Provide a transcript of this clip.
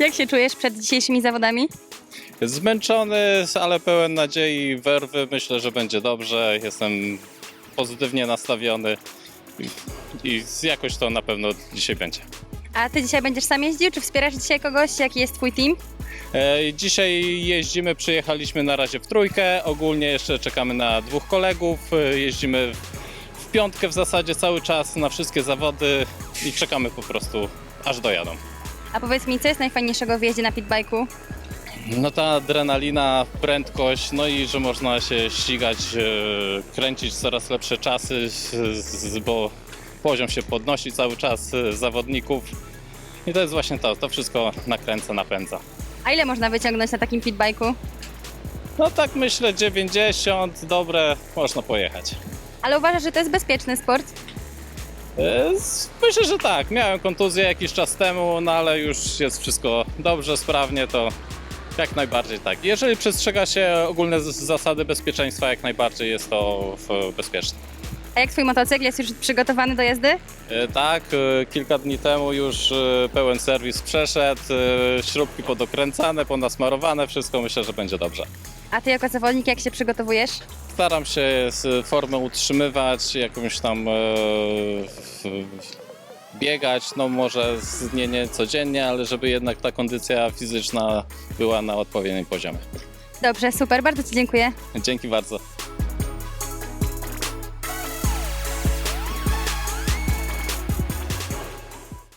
Jak się czujesz przed dzisiejszymi zawodami? Zmęczony, ale pełen nadziei, werwy. Myślę, że będzie dobrze. Jestem pozytywnie nastawiony i, i jakoś to na pewno dzisiaj będzie. A ty dzisiaj będziesz sam jeździł, czy wspierasz dzisiaj kogoś? Jaki jest twój team? E, Dzisiaj jeździmy, przyjechaliśmy na razie w trójkę. Ogólnie jeszcze czekamy na dwóch kolegów. E, Jeździmy w piątkę w zasadzie cały czas na wszystkie zawody i czekamy po prostu aż dojadą. A powiedz mi, co jest najfajniejszego w jeździe na pitbike'u? No ta adrenalina, prędkość, no i że można się ścigać, e, kręcić coraz lepsze czasy, bo poziom się podnosi cały czas e, zawodników. I to jest właśnie to, to wszystko nakręca, napędza. A ile można wyciągnąć na takim pitbike'u? No tak myślę 90, dobre, można pojechać. Ale uważasz, że to jest bezpieczny sport? E, Myślę, że tak. Miałem kontuzję jakiś czas temu, no ale już jest wszystko dobrze, sprawnie, to jak najbardziej tak. Jeżeli przestrzega się ogólne zasady bezpieczeństwa, jak najbardziej jest to bezpieczne. A jak twój motocykl jest już przygotowany do jazdy? E, Tak, e, kilka dni temu już pełen serwis przeszedł, śrubki podokręcane, ponasmarowane, wszystko myślę, że będzie dobrze. A ty jako zawodnik jak się przygotowujesz? Staram się formę utrzymywać, jakąś tam e, biegać, no może z- nie, nie codziennie, ale żeby jednak ta kondycja fizyczna była na odpowiednim poziomie. Dobrze, super, bardzo ci dziękuję. Dzięki bardzo.